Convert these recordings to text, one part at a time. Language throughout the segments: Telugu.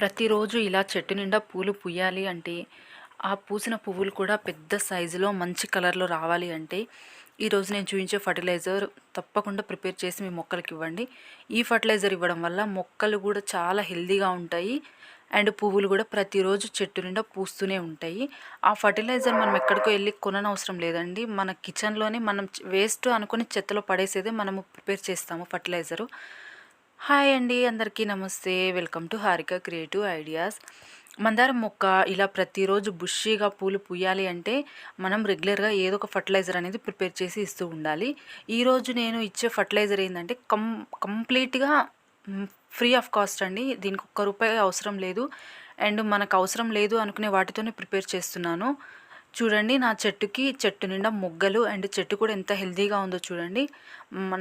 ప్రతిరోజు ఇలా చెట్టు నిండా పూలు పూయాలి అంటే ఆ పూసిన పువ్వులు కూడా పెద్ద సైజులో మంచి కలర్లో రావాలి అంటే ఈరోజు నేను చూపించే ఫర్టిలైజర్ తప్పకుండా ప్రిపేర్ చేసి మీ మొక్కలకి ఇవ్వండి. ఈ ఫర్టిలైజర్ ఇవ్వడం వల్ల మొక్కలు కూడా చాలా హెల్దీగా ఉంటాయి అండ్ పువ్వులు కూడా ప్రతిరోజు చెట్టు నిండా పూస్తూనే ఉంటాయి. ఆ ఫర్టిలైజర్ మనం ఎక్కడికో వెళ్ళి కొననవసరం లేదండి. మన కిచెన్లోనే మనం వేస్ట్ అనుకుని చెత్తలో పడేసేదే మనము ప్రిపేర్ చేస్తాము ఫర్టిలైజరు. హాయ్ అండి అందరికీ నమస్తే. Welcome to Harika creative ideas. మందారం మొక్క ఇలా ప్రతిరోజు బుషీగా పూలు పూయాలి అంటే మనం రెగ్యులర్గా ఏదో ఒక ఫర్టిలైజర్ అనేది ప్రిపేర్ చేసి ఇస్తూ ఉండాలి. ఈరోజు నేను ఇచ్చే ఫర్టిలైజర్ ఏంటంటే కం కంప్లీట్గా ఫ్రీ ఆఫ్ కాస్ట్ అండి. దీనికి ఒక్క రూపాయి అవసరం లేదు. అండ్ మనకు అవసరం లేదు అనుకునే వాటితోనే ప్రిపేర్ చేస్తున్నాను. చూడండి నా చెట్టుకి చెట్టు నిండా మొగ్గలు అండ్ చెట్టు కూడా ఎంత హెల్తీగా ఉందో చూడండి.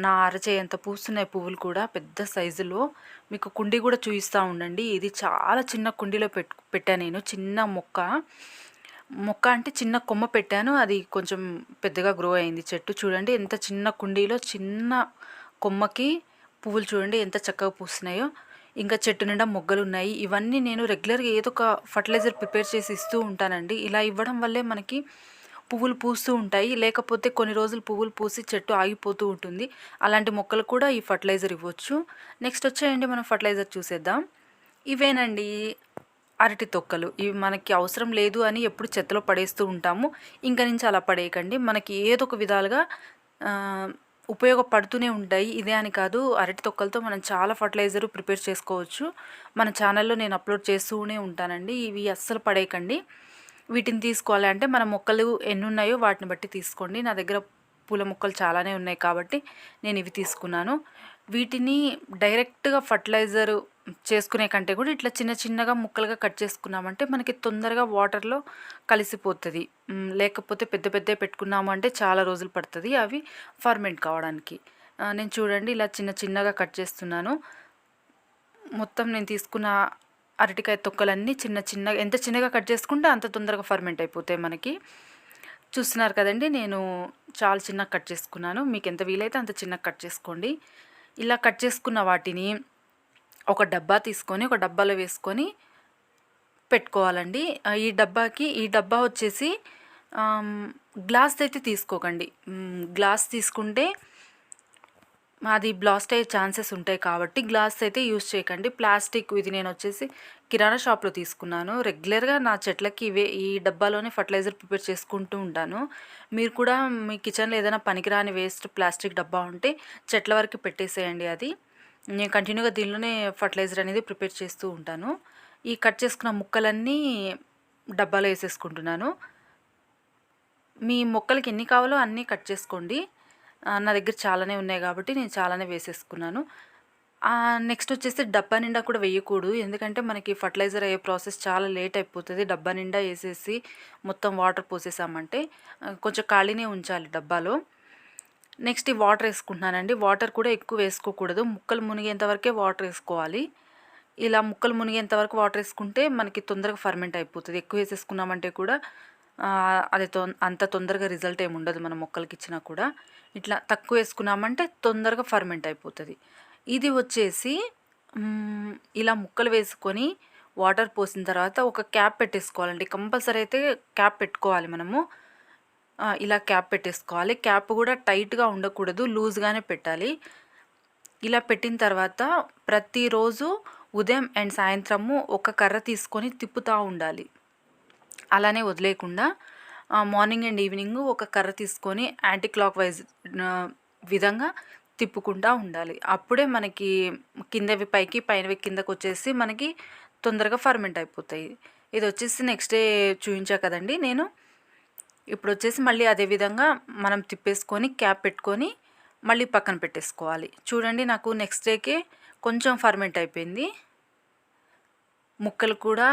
నా అరచేయంత పూస్తున్నాయి పువ్వులు కూడా పెద్ద సైజులో. మీకు కుండీ కూడా చూపిస్తూ ఉండండి. ఇది చాలా చిన్న కుండీలో పెట్టు పెట్టాను నేను. చిన్న మొక్క. మొక్క అంటే చిన్న కొమ్మ పెట్టాను. అది కొంచెం పెద్దగా గ్రో అయింది చెట్టు. చూడండి ఎంత చిన్న కుండీలో చిన్న కొమ్మకి పువ్వులు చూడండి ఎంత చక్కగా పూస్తున్నాయో. ఇంకా చెట్టు నిండా మొగ్గలు ఉన్నాయి ఇవన్నీ నేను రెగ్యులర్గా ఏదో ఒక ఫర్టిలైజర్ ప్రిపేర్ చేసి ఇస్తూ ఉంటానండి. ఇలా ఇవ్వడం వల్లే మనకి పువ్వులు పూస్తూ ఉంటాయి. లేకపోతే కొన్ని రోజులు పువ్వులు పూసి చెట్టు ఆగిపోతూ ఉంటుంది. అలాంటి మొక్కలు కూడా ఈ ఫర్టిలైజర్ ఇవ్వచ్చు. నెక్స్ట్ వచ్చేయండి మనం ఫర్టిలైజర్ చూసేద్దాం. ఇవేనండి అరటి తొక్కలు. ఇవి మనకి అవసరం లేదు అని ఎప్పుడు చెత్తలో పడేస్తూ ఉంటాము. ఇంకా నుంచి అలా పడేయకండి. మనకి ఏదో ఒక విధాలుగా ఉపయోగపడుతూనే ఉంటాయి. ఇదే అని కాదు అరటి తొక్కలతో మనం చాలా ఫర్టిలైజర్ ప్రిపేర్ చేసుకోవచ్చు. మన ఛానల్లో నేను అప్లోడ్ చేస్తూనే ఉంటానండి. ఇవి అస్సలు పడేయకండి. వీటిని తీసుకోవాలి అంటే మన మొక్కలు ఎన్ని ఉన్నాయో వాటిని బట్టి తీసుకోండి. నా దగ్గర పూల మొక్కలు చాలానే ఉన్నాయి కాబట్టి నేను ఇవి తీసుకున్నాను. వీటిని డైరెక్ట్గా ఫర్టిలైజర్ చేసుకునే కంటే కూడా ఇట్లా చిన్న చిన్నగా ముక్కలుగా కట్ చేసుకున్నామంటే మనకి తొందరగా వాటర్లో కలిసిపోతుంది. లేకపోతే పెద్ద పెద్ద పెట్టుకున్నాము అంటే చాలా రోజులు పడుతుంది అవి ఫర్మెంట్ కావడానికి. నేను చూడండి ఇలా చిన్న చిన్నగా కట్ చేస్తున్నాను. మొత్తం నేను తీసుకున్న అరటికాయ తొక్కలన్నీ చిన్న చిన్నగా ఎంత చిన్నగా కట్ చేసుకుంటే అంత తొందరగా ఫర్మెంట్ అయిపోతాయి మనకి. చూస్తున్నారు కదండి నేను చాలా చిన్నగా కట్ చేసుకున్నాను. మీకు ఎంత వీలైతే అంత చిన్నగా కట్ చేసుకోండి. ఇలా కట్ చేసుకున్న వాటిని ఒక డబ్బా తీసుకొని ఒక డబ్బాలో వేసుకొని పెట్టుకోవాలండి. ఈ డబ్బాకి ఈ డబ్బా వచ్చేసి గ్లాస్ అయితే తీసుకోకండి. గ్లాస్ తీసుకుంటే అది బ్లాస్ట్ అయ్యే ఛాన్సెస్ ఉంటాయి కాబట్టి గ్లాస్ అయితే యూజ్ చేయకండి. ప్లాస్టిక్ ఇది నేను వచ్చేసి కిరాణా షాప్లో తీసుకున్నాను. రెగ్యులర్గా నా చెట్లకి ఇవే ఈ డబ్బాలోనే ఫర్టిలైజర్ ప్రిపేర్ చేసుకుంటూ ఉంటాను. మీరు కూడా మీ కిచెన్లో ఏదైనా పనికిరాని వేస్ట్ ప్లాస్టిక్ డబ్బా ఉంటే చెట్ల వరకు పెట్టేసేయండి అది. నేను కంటిన్యూగా దీనిలోనే ఫర్టిలైజర్ అనేది ప్రిపేర్ చేస్తూ ఉంటాను. ఈ కట్ చేసుకున్న ముక్కలన్నీ డబ్బాలో వేసేసుకుంటున్నాను. మీ మొక్కలకి ఎన్ని కావాలో అన్నీ కట్ చేసుకోండి. నా దగ్గర చాలానే ఉన్నాయి కాబట్టి నేను చాలానే వేసేసుకున్నాను. నెక్స్ట్ వచ్చేసి డబ్బా నిండా కూడా వేయకూడదు. ఎందుకంటే మనకి ఫర్టిలైజర్ అయ్యే ప్రాసెస్ చాలా లేట్ అయిపోతుంది. డబ్బా నిండా వేసేసి మొత్తం వాటర్ పోసేసామంటే కొంచెం ఖాళీనే ఉంచాలి డబ్బాలో. నెక్స్ట్ ఈ వాటర్ వేసుకుంటున్నానండి. వాటర్ కూడా ఎక్కువ వేసుకోకూడదు. ముక్కలు మునిగేంత వరకే వాటర్ వేసుకోవాలి. ఇలా ముక్కలు మునిగేంత వరకు వాటర్ వేసుకుంటే మనకి తొందరగా ఫర్మెంట్ అయిపోతుంది. ఎక్కువ వేసేసుకున్నామంటే కూడా అది తొ అంత తొందరగా రిజల్ట్ ఏమి ఉండదు మన మొక్కలకి ఇచ్చినా కూడా. ఇట్లా తక్కువ వేసుకున్నామంటే తొందరగా ఫర్మెంట్ అయిపోతుంది. ఇది వచ్చేసి ఇలా ముక్కలు వేసుకొని వాటర్ పోసిన తర్వాత ఒక క్యాప్ పెట్టేసుకోవాలండి. కంపల్సరీ అయితే క్యాప్ పెట్టుకోవాలి మనము. ఇలా క్యాప్ పెట్టేసుకోవాలి. క్యాప్ కూడా టైట్గా ఉండకూడదు. లూజ్గానే పెట్టాలి. ఇలా పెట్టిన తర్వాత ప్రతిరోజు ఉదయం అండ్ సాయంత్రము ఒక కర్ర తీసుకొని తిప్పుతూ ఉండాలి. అలానే వదిలేయకుండా మార్నింగ్ అండ్ ఈవినింగ్ ఒక కర్ర తీసుకొని యాంటీ క్లాక్ వైజ్ విధంగా తిప్పుకుంటూ ఉండాలి. అప్పుడే మనకి కిందవి పైకి పైనవి కిందకు వచ్చేసి మనకి తొందరగా ఫర్మెంట్ అయిపోతాయి. ఇది వచ్చేసి నెక్స్ట్ డే చూపించా కదండి నేను. ఇప్పుడు వచ్చేసి మళ్ళీ అదే విధంగా మనం తిప్పేసుకొని క్యాప్ పెట్టుకొని మళ్ళీ పక్కన పెట్టేసుకోవాలి. చూడండి నాకు నెక్స్ట్ డేకే కొంచెం ఫర్మెంట్ అయిపోయింది. ముక్కలు కూడా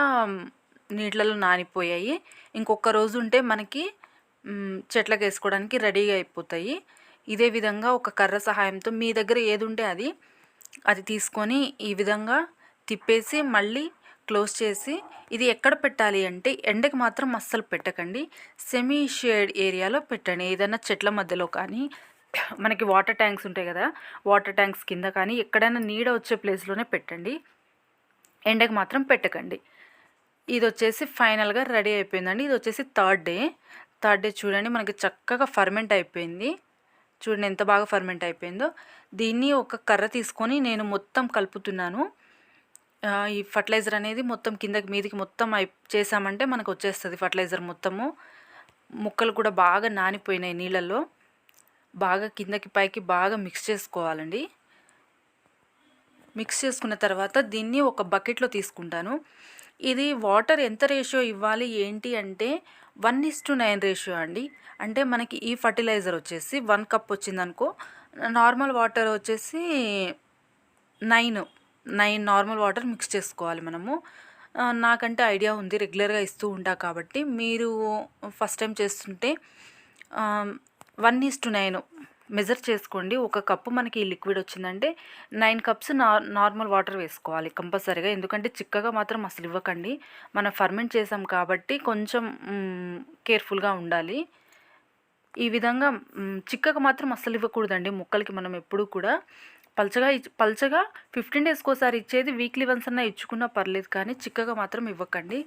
నీళ్ళలో నానిపోయాయి. ఇంకొక రోజు ఉంటే మనకి చెట్లకు వేసుకోవడానికి రెడీగా అయిపోతాయి. ఇదే విధంగా ఒక కర్ర సహాయంతో మీ దగ్గర ఏది ఉంటే అది అది తీసుకొని ఈ విధంగా తిప్పేసి మళ్ళీ క్లోజ్ చేసి ఇది ఎక్కడ పెట్టాలి అంటే ఎండకి మాత్రం అస్సలు పెట్టకండి. సెమీ షేడ్ ఏరియాలో పెట్టండి. ఏదైనా చెట్ల మధ్యలో కానీ మనకి వాటర్ ట్యాంక్స్ ఉంటాయి కదా వాటర్ ట్యాంక్స్ కింద కానీ ఎక్కడైనా నీడ వచ్చే ప్లేస్లోనే పెట్టండి. ఎండకు మాత్రం పెట్టకండి. ఇది వచ్చేసి ఫైనల్గా రెడీ అయిపోయిందండి. ఇది వచ్చేసి థర్డ్ డే. థర్డ్ డే చూడండి మనకి చక్కగా ఫర్మెంట్ అయిపోయింది. చూడండి ఎంత బాగా ఫర్మెంట్ అయిపోయిందో. దీన్ని ఒక కర్ర తీసుకొని నేను మొత్తం కలుపుతున్నాను. ఈ ఫర్టిలైజర్ అనేది మొత్తం కిందకి మీదికి మొత్తం అయి చేసామంటే మనకు వచ్చేస్తుంది ఫర్టిలైజర్ మొత్తము. ముక్కలు కూడా బాగా నానిపోయినాయి నీళ్ళల్లో. బాగా కిందకి పైకి బాగా మిక్స్ చేసుకోవాలండి. మిక్స్ చేసుకున్న తర్వాత దీన్ని ఒక బకెట్లో తీసుకుంటాను. ఇది వాటర్ ఎంత రేషియో ఇవ్వాలి ఏంటి అంటే one is to nine ratio అండి. అంటే మనకి ఈ ఫర్టిలైజర్ వచ్చేసి వన్ కప్ వచ్చిందనుకో నార్మల్ వాటర్ వచ్చేసి nine nine normal water mix చేసుకోవాలి మనము. నాకంటే ఐడియా ఉంది రెగ్యులర్గా ఇస్తూ ఉంటా కాబట్టి. మీరు ఫస్ట్ టైం చేస్తుంటే one is to nine measure చేసుకోండి. ఒక కప్పు మనకి ఈ లిక్విడ్ వచ్చిందంటే నైన్ కప్స్ నార్మల్ వాటర్ వేసుకోవాలి కంపల్సరీగా. ఎందుకంటే చిక్కగా మాత్రం అసలు ఇవ్వకండి. మనం ఫర్మెంట్ చేసాం కాబట్టి కొంచెం కేర్ఫుల్గా ఉండాలి. ఈ విధంగా చిక్కగా మాత్రం అస్సలు ఇవ్వకూడదండి. మొక్కలకి మనం ఎప్పుడూ కూడా పల్చగా ఇచ్- పల్చగా ఫిఫ్టీన్ డేస్కి ఒకసారి ఇచ్చేది వీక్లీ వన్స్ అన్నా ఇచ్చుకున్నా పర్లేదు కానీ చిక్కగా మాత్రం ఇవ్వకండి.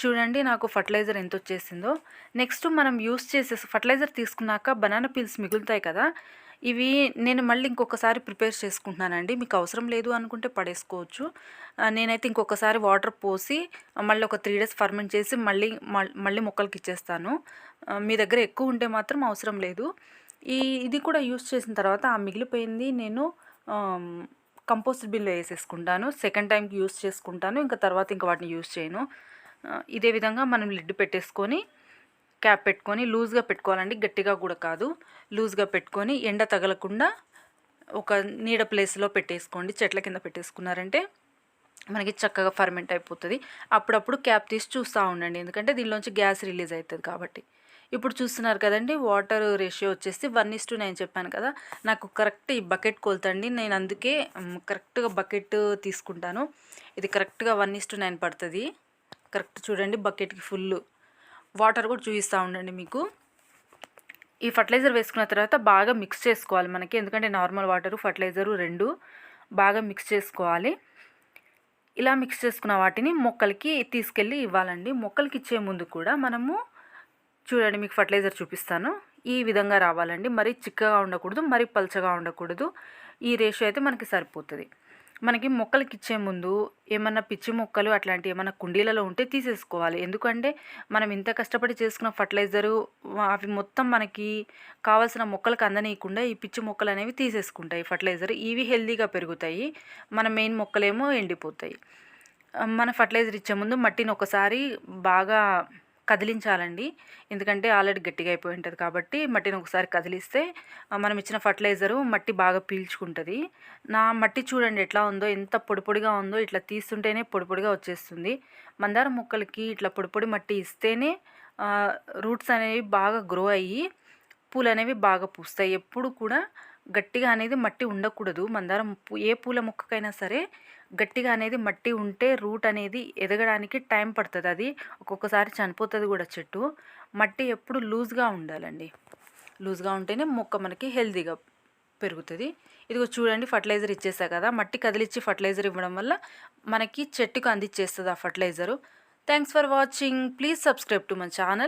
చూడండి నాకు ఫర్టిలైజర్ ఎంత వచ్చేసిందో నెక్స్ట్ మనం యూస్ చేసే ఫర్టిలైజర్ తీసుకున్నాక బనానా పీల్స్ మిగులుతాయి కదా ఇవి నేను మళ్ళీ ఇంకొకసారి ప్రిపేర్ చేసుకుంటున్నానండి. మీకు అవసరం లేదు అనుకుంటే పడేసుకోవచ్చు. నేనైతే ఇంకొకసారి వాటర్ పోసి మళ్ళీ ఒక త్రీ డేస్ ఫర్మెంట్ చేసి మళ్ళీ మళ్ళీ మొక్కలకి ఇచ్చేస్తాను. మీ దగ్గర ఎక్కువ ఉంటే మాత్రం అవసరం లేదు. ఈ ఇది కూడా యూస్ చేసిన తర్వాత ఆ మిగిలిపోయింది నేను కంపోస్ట్ బిల్లో వేసేసుకుంటాను. సెకండ్ టైంకి యూస్ చేసుకుంటాను. ఇంకా తర్వాత ఇంకా వాటిని యూస్ చేయను. ఇదే విధంగా మనం లిడ్ పెట్టేసుకొని క్యాప్ పెట్టుకొని లూజ్గా పెట్టుకోవాలండి. గట్టిగా కూడా కాదు. లూజ్గా పెట్టుకొని ఎండ తగలకుండా ఒక నీడ ప్లేస్లో పెట్టేసుకోండి. చెట్ల కింద పెట్టేసుకున్నారంటే మనకి చక్కగా ఫర్మెంట్ అయిపోతుంది. అప్పుడప్పుడు క్యాప్ తీసి చూస్తూ ఉండండి. ఎందుకంటే దీనిలోంచి గ్యాస్ రిలీజ్ అవుతుంది కాబట్టి. ఇప్పుడు చూస్తున్నారు కదండి వాటర్ రేషియో వచ్చేసి వన్ ఇస్ టు నైన్ చెప్పాను కదా. నాకు కరెక్ట్ ఈ బకెట్ కొలుతండి. నేను అందుకే కరెక్ట్గా బకెట్ తీసుకుంటాను. ఇది కరెక్ట్గా వన్ ఇస్ టు నైన్ పడుతుంది. కరెక్ట్ చూడండి బకెట్కి ఫుల్ వాటర్ కూడా చూపిస్తూ ఉండండి మీకు. ఈ ఫర్టిలైజర్ వేసుకున్న తర్వాత బాగా మిక్స్ చేసుకోవాలి మనకి. ఎందుకంటే నార్మల్ వాటరు ఫర్టిలైజరు రెండు బాగా మిక్స్ చేసుకోవాలి. ఇలా మిక్స్ చేసుకున్న వాటిని మొక్కలకి తీసుకెళ్ళి ఇవ్వాలండి. మొక్కలకి ఇచ్చే ముందు కూడా మనము చూడండి మీకు ఫర్టిలైజర్ చూపిస్తాను. ఈ విధంగా రావాలండి. మరీ చిక్కగా ఉండకూడదు మరీ పల్చగా ఉండకూడదు. ఈ రేషియో అయితే మనకి సరిపోతుంది. మనకి మొక్కలకి ఇచ్చే ముందు ఏమన్నా పిచ్చి మొక్కలు అట్లాంటి ఏమైనా కుండీలలో ఉంటే తీసేసుకోవాలి. ఎందుకంటే మనం ఇంత కష్టపడి చేసుకున్న ఫర్టిలైజరు అవి మొత్తం మనకి కావాల్సిన మొక్కలకు అందనీయకుండా ఈ పిచ్చి మొక్కలు అనేవి తీసేసుకుంటాయి. ఫర్టిలైజర్ ఇవి హెల్దీగా పెరుగుతాయి. మన మెయిన్ మొక్కలేమో ఎండిపోతాయి. మన ఫర్టిలైజర్ ఇచ్చే ముందు మట్టిని ఒకసారి బాగా కదిలించాలండి. ఎందుకంటే ఆల్రెడీ గట్టిగా అయిపోయి ఉంటుంది కాబట్టి మట్టిని ఒకసారి కదిలిస్తే మనం ఇచ్చిన ఫర్టిలైజరు మట్టి బాగా పీల్చుకుంటుంది. నా మట్టి చూడండి ఎట్లా ఉందో ఎంత పొడి పొడిగా ఉందో ఇట్లా తీస్తుంటేనే పొడి పొడిగా వచ్చేస్తుంది. మందార మొక్కలకి ఇట్లా పొడి పొడి మట్టి ఇస్తేనే రూట్స్ అనేవి బాగా గ్రో అయ్యి పూలు అనేవి బాగా పూస్తాయి. ఎప్పుడు కూడా గట్టిగా అనేది మట్టి ఉండకూడదు. మందారం ఏ పూల మొక్కకైనా సరే గట్టిగా అనేది మట్టి ఉంటే రూట్ అనేది ఎదగడానికి టైం పడుతుంది. అది ఒక్కొక్కసారి చనిపోతుంది కూడా చెట్టు. మట్టి ఎప్పుడు లూజ్గా ఉండాలండి. లూజ్గా ఉంటేనే మొక్క మనకి హెల్తీగా పెరుగుతుంది. ఇదిగో చూడండి ఫర్టిలైజర్ ఇచ్చేసా కదా. మట్టి కదిలిచ్చి ఫర్టిలైజర్ ఇవ్వడం వల్ల మనకి చెట్టుకు అందిచ్చేస్తుంది ఆ fertilizer. Thanks for watching. Please subscribe to my channel.